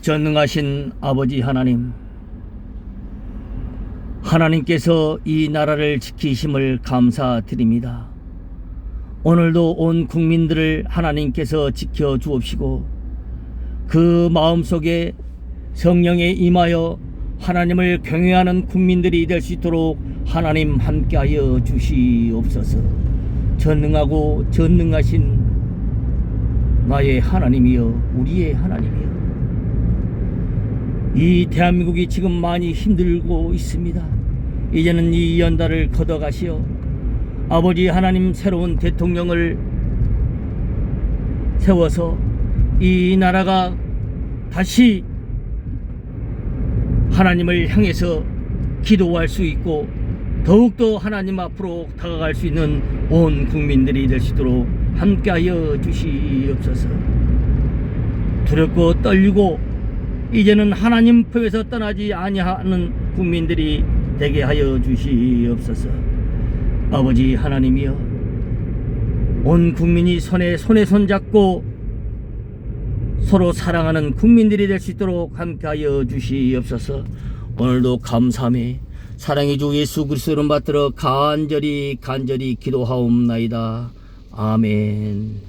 전능하신 아버지 하나님, 하나님께서 이 나라를 지키심을 감사드립니다. 오늘도 온 국민들을 하나님께서 지켜 주옵시고 그 마음속에 성령에 임하여 하나님을 경외하는 국민들이 될 수 있도록 하나님 함께하여 주시옵소서. 전능하고 전능하신 나의 하나님이여 우리의 하나님이여 이 대한민국이 지금 많이 힘들고 있습니다. 이제는 이 연달을 걷어가시어 아버지 하나님 새로운 대통령을 세워서 이 나라가 다시 하나님을 향해서 기도할 수 있고 더욱더 하나님 앞으로 다가갈 수 있는 온 국민들이 될 수 있도록 함께하여 주시옵소서. 두렵고 떨리고 이제는 하나님 품에서 떠나지 아니하는 국민들이 되게 하여 주시옵소서. 아버지 하나님이여 온 국민이 손에 손에 손잡고 서로 사랑하는 국민들이 될 수 있도록 함께하여 주시옵소서. 오늘도 감사함에 사랑의 주 예수 그리스도를 받들어 간절히 간절히 기도하옵나이다. 아멘.